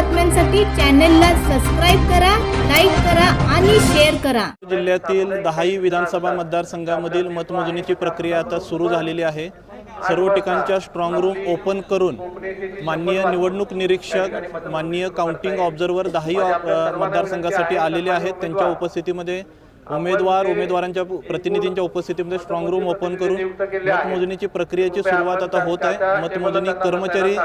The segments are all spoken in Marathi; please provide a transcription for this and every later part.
चॅनलला सबस्क्राईब करा लाईक करा आणि शेअर करा. जिल्ह्यातील दहाही विधानसभा मतदारसंघामधील मतमोजणीची प्रक्रिया आता सुरू झालेली आहे. सर्व ठिकाणच्या स्ट्रॉंग रूम ओपन करून माननीय निवडणूक निरीक्षक माननीय काउंटिंग ऑब्झर्वर दहाही मतदारसंघासाठी आलेले आहेत. त्यांच्या उपस्थितीमध्ये उमेदवार उमेदवारांच्या प्रतिनिधींच्या उपस्थितीमध्ये स्ट्रॉंग रूम ओपन करून मतमोजणीची प्रक्रियेची सुरुवात आता होत आहे. मतमोजणी कर्मचारी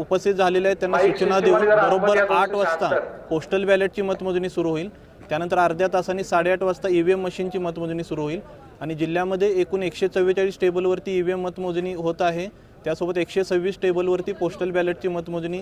उपस्थित झालेले आहेत. त्यांना सूचना देऊन बरोबर आठ वाजता पोस्टल बॅलेटची मतमोजणी सुरू होईल. त्यानंतर अर्ध्या तासांनी साडेआठ वाजता ई व्ही एम मशीनची मतमोजणी सुरू होईल. आणि जिल्ह्यामध्ये एकूण एकशे चव्वेचाळीस टेबलवरती ई व्ही एम मतमोजणी होत आहे. त्यासोबत एकशे सव्वीस टेबलवरती पोस्टल बॅलेटची मतमोजणी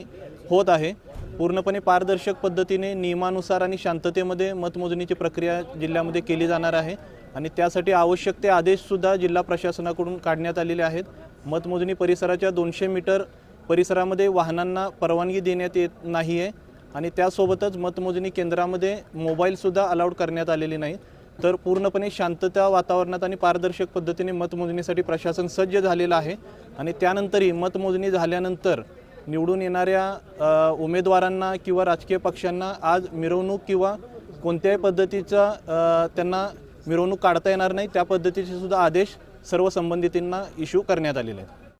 होत आहे. पूर्णपणे पारदर्शक पद्धतीने नियमानुसार आणि शांततेमध्ये मतमोजणीची प्रक्रिया जिल्ह्यामध्ये केली जाणार आहे. आणि त्यासाठी आवश्यक ते आदेशसुद्धा जिल्हा प्रशासनाकडून काढण्यात आलेले आहेत. मतमोजणी परिसराच्या दोनशे मीटर परिसरामध्ये वाहनांना परवानगी देण्यात येत नाही आहे आणि त्यासोबतच मतमोजणी केंद्रामध्ये मोबाईलसुद्धा अलाउड करण्यात आलेले नाहीत. तर पूर्णपणे शांतता वातावरणात आणि पारदर्शक पद्धतीने मतमोजणीसाठी प्रशासन सज्ज झालेलं आहे. आणि त्यानंतरही मतमोजणी झाल्यानंतर निवडून येणाऱ्या उमेदवारांना किंवा राजकीय पक्षांना आज मिरवणूक किंवा कोणत्याही पद्धतीचा त्यांना मिरवणूक काढता येणार नाही. त्या पद्धतीचे सुद्धा आदेश सर्व संबंधितांना इश्यू करण्यात आलेले आहेत.